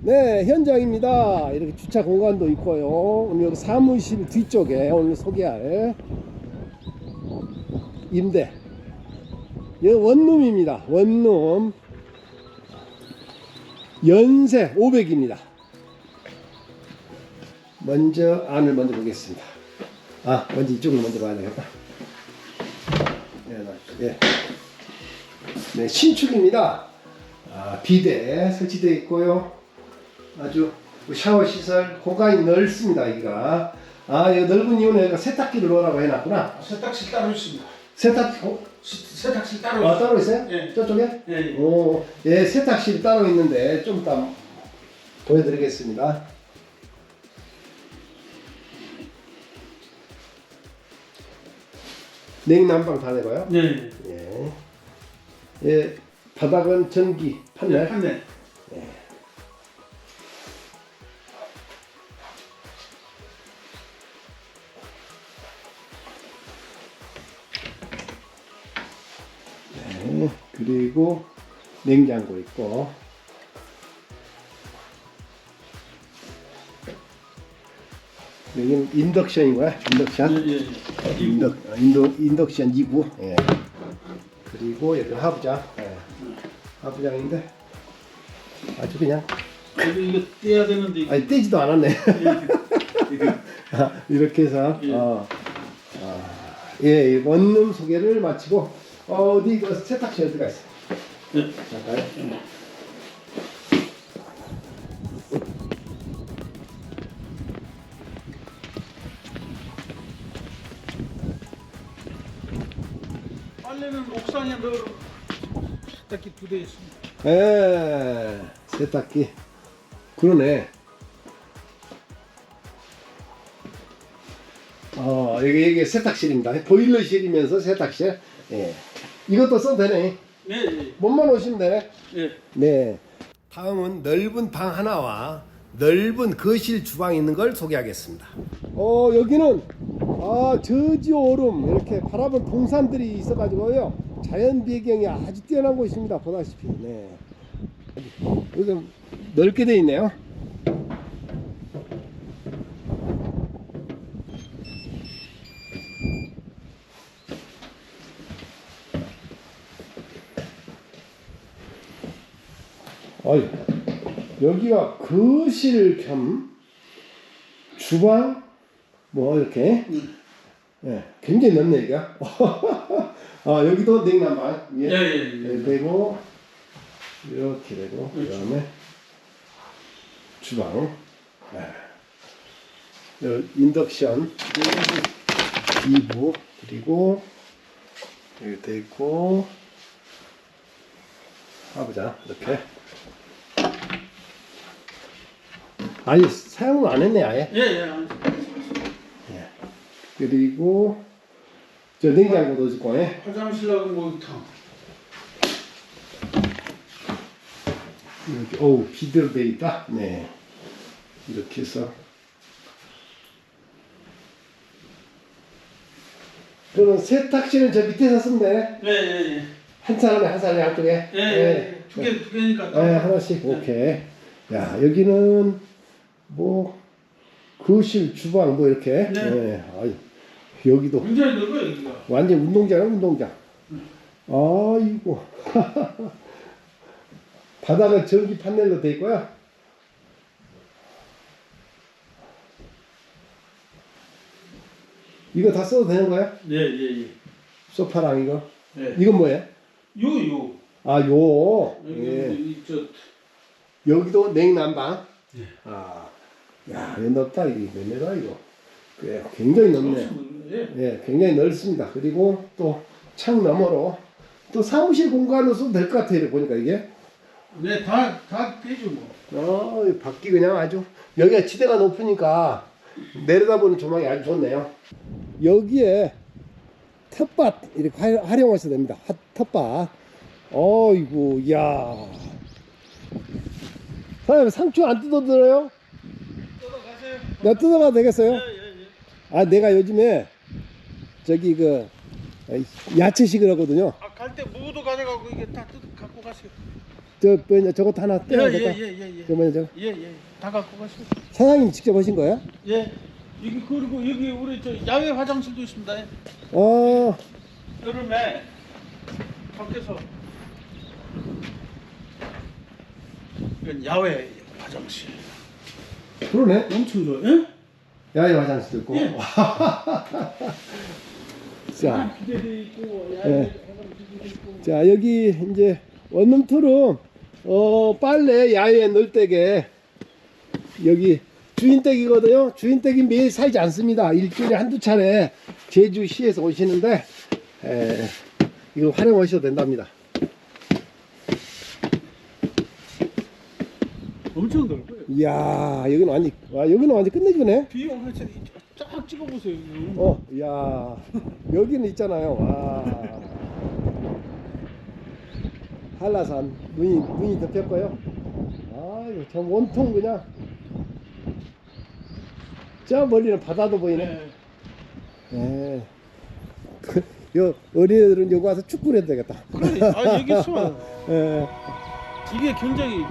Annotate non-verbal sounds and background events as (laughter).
네, 현장입니다. 이렇게 주차 공간도 있고요. 오늘 여기 사무실 뒤쪽에 오늘 소개할 임대. 여기 원룸입니다. 원룸. 연세 500입니다. 먼저 안을 먼저 보겠습니다. 아, 먼저 이쪽을 먼저 봐야 되겠다. 예. 네, 신축입니다. 아, 비대 설치되어 있고요. 아주 샤워 시설 공간이 넓습니다. 여기가 아, 이 넓은 이유는 여기가 세탁기를 놓으라고 해놨구나. 세탁실 따로 있습니다. 세탁 어? 시- 세탁실 따로 아. 따로 있어요? 예. 저쪽에? 예, 예. 오, 예, 세탁실이 따로 있는데 좀 이따 보여드리겠습니다. 냉난방 다 내고요. 네. 예. 예, 바닥은 전기 판넬. 네. 판넬. 네, 그리고 냉장고 있고 여기는 인덕션인 거야 인덕션 예, 예, 예. 인덕, 어, 인도, 인덕션 2구 예. 그리고 여기 하부장 예. 하부장인데 아주 그냥 이거 이거 떼야 되는데 이거. 아니 떼지도 않았네 이거. (laughs) 이렇게 해서 예. 어, 아, 예, 이 원룸 소개를 마치고 어디 그 세탁실 어디가 있어 예. 잠깐 빨래는 옥상에 넣어 세탁기 두 대 있습니다. 에 세탁기 그러네 어 여기 여기 세탁실입니다. 보일러실이면서 세탁실. 예. 이것도 써도 되네. 네, 예. 몸만 오시면 되네. 예. 네. 다음은 넓은 방 하나와 넓은 거실 주방 있는 걸 소개하겠습니다. 어 여기는 아 저지 오름 이렇게 바라본 동산들이 있어 가지고요. 자연 배경이 아주 뛰어난 곳입니다. 보다시피. 네. 여기 좀 넓게 돼 있네요 어이 여기가 거실 겸 주방 뭐 이렇게 예, 굉장히 넓네 여기가 (laughs) 아 여기도 냉난방 예, 예. 예, 네, 예. 되고 이렇게 되고 그렇죠. 그다음에 주방 예. 여- 인덕션 2부 그리고 여기 되고 하보자 이렇게 아니 사용을 안 했네 아예 예, 예. 그리고 저 냉장고도 있고 예. 화장실하고 목욕탕. 이렇게 어우 비대로 돼 있다. 네. 이렇게 해서 그러면 세탁실은 저 밑에서 쓰면 되네. 예, 예, 예. 한 사람에 한 사람에 한쪽에. 예, 예. 예. 두 개, 두 개니까. 네, 하나씩. 오케이. 야 여기는 뭐 거실, 주방 뭐 이렇게. 네. 네. 아유, 여기도 굉장히 넓어요, 여기가. 완전 운동장은 운동장. 아이고. (laughs) 바닥은 전기 판넬로 돼 있고요. 이거 다 써도 되는 거야? 예, 예, 예. 소파랑 이거. 예. 이건 뭐예요? 요, 요. 아, 요. 여기, 예. 이, 저, 여기도 냉난방. 예. 아, 야, 이거 넓다. 이게 몇 메다 이거. 그래, 굉장히 넓네. 예. 예, 굉장히 넓습니다. 그리고 또 창 너머로 또 사무실 공간으로 써도 될 것 같아요. 보니까 이게. 네, 다, 다 되죠, 뭐. 어, 이 밖이 그냥 아주 여기가 지대가 높으니까 내려다보는 조망이 아주 좋네요. 여기에 텃밭 이렇게 활- 활용하셔도 됩니다. 핫- 텃밭. 어이구, 이야. 사장님 상추 안 뜯어들어요? 내가 뜯어가도 되겠어요? 예, 예, 예. 아, 내가 요즘에 저기 그 야채식을 하거든요. 아, 갈 때 무도 가져가고 이게 다 뜯어 갖고 가세요. 저 뭐냐 저것도 하나 떼야 될까? 예예 예 예 저 뭐냐 저 예예 다 갖고 가시오. 사장님 직접 하신 거예요? 예. 여기 그리고 여기 우리 저 야외 화장실도 있습니다. 어, 여름에 밖에서 이건 야외 화장실. 그러네. 엄청 좋아. 예? 야외 화장실도 있고. 예. (laughs) 자, 있고 야외 예. 화장실도 있고. 자 여기 이제 원룸 투룸 어 빨래 야외에 넣을 때게 여기 주인 댁이거든요. 주인 댁이 매일 살지 않습니다. 일주일에 한두 차례 제주시에서 오시는데 에, 이거 활용하셔도 된답니다. 엄청 넓어요. 이야 여기는 완전 와 여기는 완전 끝내주네. 비용 하체 쫙 찍어보세요. 이거. 어, 이야 여기는 있잖아요. 와 한라산 눈이 눈이 덮였고요. 아 이거 저 온통 그냥 저 멀리는 바다도 보이네. 네. 예. 그, 요 어린애들은 여기 와서 축구를 해도 되겠다. 그래. 아 여기 있으면 (laughs) 예. 이게 굉장히